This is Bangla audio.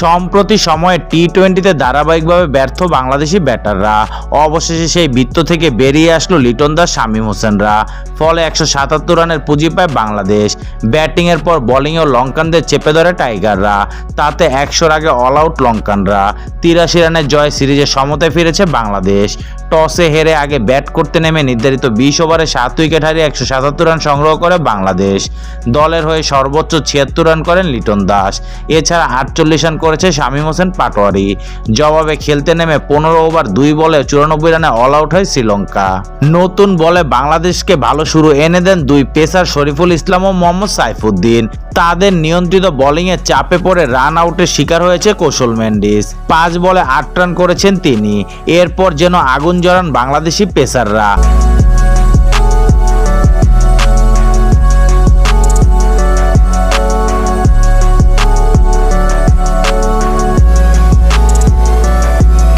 সম্প্রতি সময়ে টি টোয়েন্টিতে ধারাবাহিকভাবে ব্যর্থ বাংলাদেশি ব্যাটাররা। অবশেষে সেই বৃত্ত থেকে বেরিয়ে আসলো লিটন দাস, শামীম হোসেনরা। ফলে একশো সাতাত্তর রানের পুঁজি পায় বাংলাদেশ। ব্যাটিংয়ের পর বোলিংয়েও লঙ্কানদের চেপে ধরে টাইগাররা। তাতে একশোর আগে অল আউট লঙ্কানরা। তিরাশি রানের জয় সিরিজে সমতায় ফিরেছে বাংলাদেশ। টসে হেরে আগে ব্যাট করতে নেমে নির্ধারিত বিশ ওভারে সাত উইকেট হারিয়ে একশো সাতাত্তর রান সংগ্রহ করে বাংলাদেশ। দলের হয়ে সর্বোচ্চ ছিয়াত্তর রান করেন লিটন দাস। এছাড়া আটচল্লিশ রান করেছে শামীম হোসেন পাটোয়ারি। জবাবে খেলতে নেমে পনেরো ওভার দুই বলে চুরানব্বই রানে অল আউট হয় শ্রীলঙ্কা। নতুন বলে বাংলাদেশকে ভালো শুরু এনে দেন দুই পেসার শরীফুল ইসলাম ও মোহাম্মদ সাইফুদ্দিন। তাদের নিয়ন্ত্রিত বোলিংয়ে চাপে পড়ে রান আউটের শিকার হয়েছে কৌশল মেন্ডিস। পাঁচ বলে আট রান করেছেন তিনি। এরপর যেন আগুন জড়ান বাংলাদেশি পেসাররা।